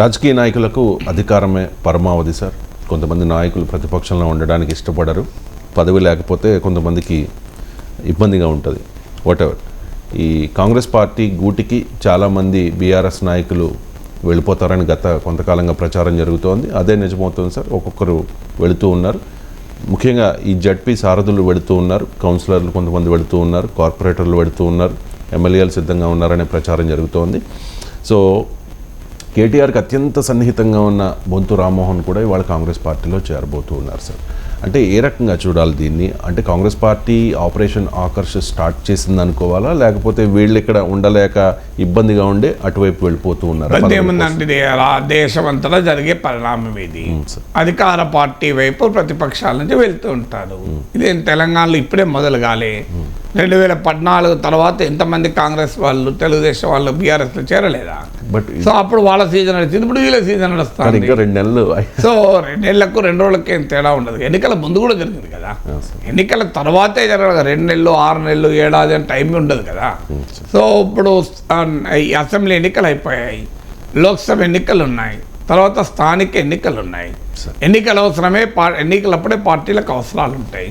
రాజకీయ నాయకులకు అధికారమే పరమావధి సార్. కొంతమంది నాయకులు ప్రతిపక్షంలో ఉండడానికి ఇష్టపడరు. పదవి లేకపోతే కొంతమందికి ఇబ్బందిగా ఉంటుంది. వాటెవర్ ఈ కాంగ్రెస్ పార్టీ గూటికి చాలామంది బీఆర్ఎస్ నాయకులు వెళ్ళిపోతారని గత కొంతకాలంగా ప్రచారం జరుగుతోంది. అదే నిజమవుతుంది సార్. ఒక్కొక్కరు వెళుతూ ఉన్నారు. ముఖ్యంగా ఈ జడ్పీ సారథులు వెళుతూ ఉన్నారు. కౌన్సిలర్లు కొంతమంది వెళుతూ ఉన్నారు. కార్పొరేటర్లు వెళుతూ ఉన్నారు. ఎమ్మెల్యేలు సిద్ధంగా ఉన్నారనే ప్రచారం జరుగుతోంది. సో కేటీఆర్కి అత్యంత సన్నిహితంగా ఉన్న బొంతు రామ్మోహన్ కూడా ఇవాళ కాంగ్రెస్ పార్టీలో చేరబోతూ ఉన్నారు సార్. అంటే ఏ రకంగా చూడాలి దీన్ని? అంటే Congress party operation Aakarsh start చేసింది అనుకోవాలా లేకపోతే వీళ్ళు ఇక్కడ ఉండలేక ఇబ్బందిగా ఉండే అటువైపు వెళ్ళిపోతూ ఉన్నారు? ఏముందంటే అలా దేశం అంతటా జరిగే పరిణామం ఇది. అధికార పార్టీ వైపు ప్రతిపక్షాల నుంచి వెళ్తూ ఉంటారు. ఇదేం తెలంగాణలో ఇప్పుడే మొదలు కాలే. రెండు వేల పద్నాలుగు తర్వాత ఎంతమంది కాంగ్రెస్ వాళ్ళు తెలుగుదేశం వాళ్ళు బీఆర్ఎస్లో చేరలేదా? బట్ సో అప్పుడు వాళ్ళ సీజన్ నడిచింది ఇప్పుడు వీళ్ళ సీజన్ నడుస్తుంది. ఇంకా రెండు నెలలు సో రెండేళ్ళకు రెండు రోజులకి ఏం తేడా ఉండదు. ఎన్నికల ముందు కూడా జరిగింది కదా. ఎన్నికల తర్వాతే జరగదు. రెండు నెలలు ఆరు నెలలు ఏడాది అని టైం ఉండదు కదా. సో ఇప్పుడు అసెంబ్లీ ఎన్నికలు అయిపోయాయి లోక్సభ ఎన్నికలు ఉన్నాయి తర్వాత స్థానిక ఎన్నికలు ఉన్నాయి. ఎన్నికల అవసరమే పా ఎన్నికలప్పుడే పార్టీలకు అవసరాలు ఉంటాయి.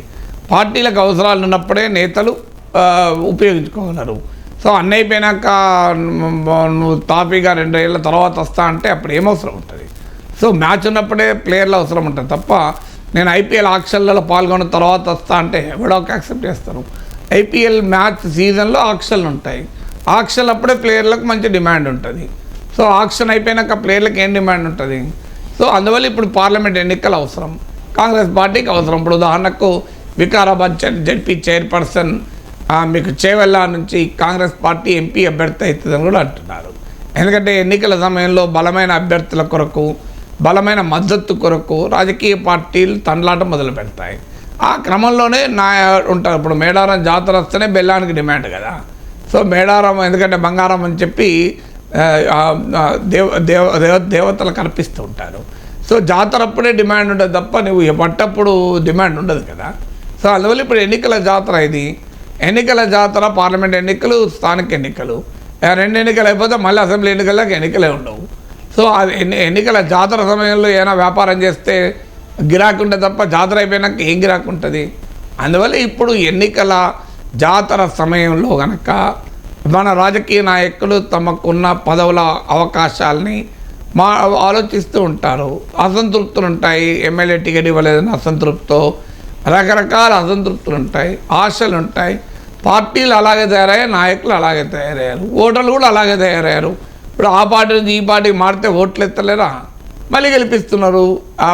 పార్టీలకు అవసరాలు ఉన్నప్పుడే నేతలు ఉపయోగించుకోగలరు. సో అన్నీ అయిపోయినాక నువ్వు తాపీగా రెండేళ్ళ తర్వాత వస్తా అంటే అప్పుడు ఏమవసరం ఉంటుంది? సో మ్యాచ్ ఉన్నప్పుడే ప్లేయర్లు అవసరం ఉంటుంది తప్ప నేను ఐపీఎల్ ఆక్షన్లలో పాల్గొన్న తర్వాత వస్తా అంటే ఎవడో యాక్సెప్ట్ చేస్తారు. ఐపీఎల్ మ్యాచ్ సీజన్లో ఆక్షన్లు ఉంటాయి. ఆక్షన్ అప్పుడే ప్లేయర్లకు మంచి డిమాండ్ ఉంటుంది. సో ఆక్షన్ అయిపోయినాక ప్లేయర్లకు ఏం డిమాండ్ ఉంటుంది? సో అందువల్ల ఇప్పుడు పార్లమెంట్ ఎన్నికలు అవసరం. కాంగ్రెస్ పార్టీకి అవసరం. ఇప్పుడు ఉదాహరణకు వికారాబాద్ జడ్పీ చైర్పర్సన్ మీకు చేవెళ్ళ నుంచి కాంగ్రెస్ పార్టీ ఎంపీ అభ్యర్థి అవుతుందని కూడా అంటున్నారు. ఎందుకంటే ఎన్నికల సమయంలో బలమైన అభ్యర్థుల కొరకు బలమైన మద్దతు కొరకు రాజకీయ పార్టీలు తండ్లాట మొదలు పెడతాయి. ఆ క్రమంలోనే నా ఉంటారు. ఇప్పుడు మేడారం జాతర వస్తేనే బెల్లానికి డిమాండ్ కదా. సో మేడారం ఎందుకంటే బంగారం అని చెప్పి దేవ దేవ దేవ దేవతలకు ఉంటారు. సో జాతర అప్పుడే డిమాండ్ ఉండదు తప్ప నువ్వు పట్టప్పుడు డిమాండ్ ఉండదు కదా. సో అందువల్ల ఇప్పుడు ఎన్నికల జాతర ఇది. ఎన్నికల జాతర పార్లమెంట్ ఎన్నికలు స్థానిక ఎన్నికలు. రెండు ఎన్నికలు అయిపోతే మళ్ళీ అసెంబ్లీ ఎన్నికలకు ఎన్నికలే ఉండవు. సో అది ఎన్ని ఎన్నికల జాతర సమయంలో ఏమైనా వ్యాపారం చేస్తే గిరాకు ఉంటుంది తప్ప జాతర అయిపోయినాక ఏం గిరాకు ఉంటుంది? అందువల్ల ఇప్పుడు ఎన్నికల జాతర సమయంలో కనుక మన రాజకీయ నాయకులు తమకున్న పదవుల అవకాశాలని మా ఆలోచిస్తూ ఉంటారు. అసంతృప్తులు ఉంటాయి. ఎమ్మెల్యే టికెట్ ఇవ్వలేదని అసంతృప్తితో రకరకాల అసంతృప్తులు ఉంటాయి. ఆశలు ఉంటాయి. పార్టీలు అలాగే తయారయ్యాయి నాయకులు అలాగే తయారయ్యారు ఓటర్లు కూడా అలాగే తయారయ్యారు. ఇప్పుడు ఆ పార్టీ నుంచి ఈ పార్టీకి మారితే ఓట్లు ఎత్తలేరా? మళ్ళీ గెలిపిస్తున్నారు. ఆ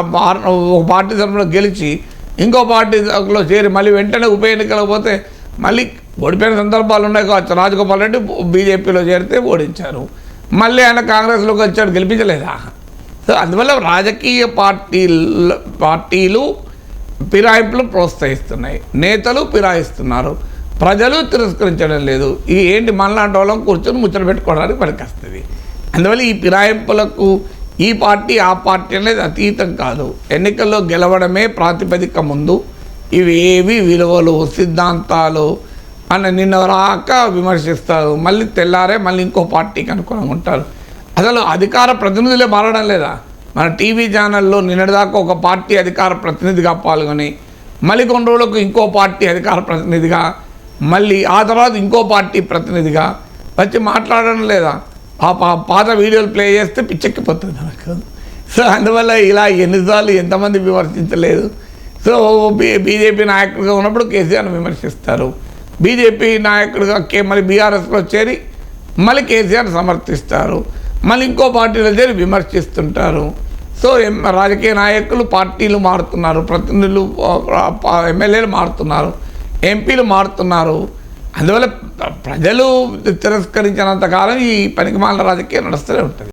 ఒక పార్టీ తరఫున గెలిచి ఇంకో పార్టీలో చేరి మళ్ళీ వెంటనే ఉప ఎన్నికలకు పోతే మళ్ళీ ఓడిపోయిన సందర్భాలు ఉన్నాయి కావచ్చు. రాజగోపాల్ రెడ్డి బీజేపీలో చేరితే ఓడించారు. మళ్ళీ ఆయన కాంగ్రెస్లోకి వచ్చాడు గెలిపించలేదా? సో అందువల్ల రాజకీయ పార్టీలు పార్టీలు ఫిరాయింపులు ప్రోత్సహిస్తున్నాయి. నేతలు ఫిరాయిస్తున్నారు. ప్రజలు తిరస్కరించడం లేదు. ఇది ఏంటి మనలాంటి వాళ్ళం కూర్చొని ముచ్చట పెట్టుకోవడానికి పనికొస్తుంది. అందువల్ల ఈ ఫిరాయింపులకు ఈ పార్టీ ఆ పార్టీ అనేది అతీతం కాదు. ఎన్నికల్లో గెలవడమే ప్రాతిపదిక ముందు ఇవేవి విలువలు సిద్ధాంతాలు అని నిన్న రాక విమర్శిస్తారు. మళ్ళీ తెల్లారే మళ్ళీ ఇంకో పార్టీకి అనుకూలంగా ఉంటారు. అసలు అధికార ప్రతినిధులే మారడం లేదా? మన టీవీ ఛానల్లో నిన్నటిదాకా ఒక పార్టీ అధికార ప్రతినిధిగా పాల్గొని మళ్ళీ కొన్ని రోజులకు ఇంకో పార్టీ అధికార ప్రతినిధిగా మళ్ళీ ఆ తర్వాత ఇంకో పార్టీ ప్రతినిధిగా వచ్చి మాట్లాడడం లేదా? ఆ పా- పాత వీడియోలు ప్లే చేస్తే పిచ్చెక్కిపోతుంది నాకు. సో అందువల్ల ఇలా ఎన్నిసార్లు ఎంతమంది విమర్శించలేదు. సో బీజేపీ నాయకుడిగా ఉన్నప్పుడు కేసీఆర్ను విమర్శిస్తారు. బీజేపీ నాయకుడిగా కే మళ్ళీ బీఆర్ఎస్లో చేరి మళ్ళీ కేసీఆర్ సమర్థిస్తారు. మళ్ళీ ఇంకో పార్టీలో చేరి విమర్శిస్తుంటారు. సో ఎం- రాజకీయ నాయకులు పార్టీలు మారుతున్నారు ప్రతినిధులు ఎమ్మెల్యేలు మారుతున్నారు. ఎంపీలు మారుతున్నారు. అందువల్ల ప్రజలు తిరస్కరించినంత కాలం ఈ పనికిమాల రాజకీయం నడుస్తూనే ఉంటుంది.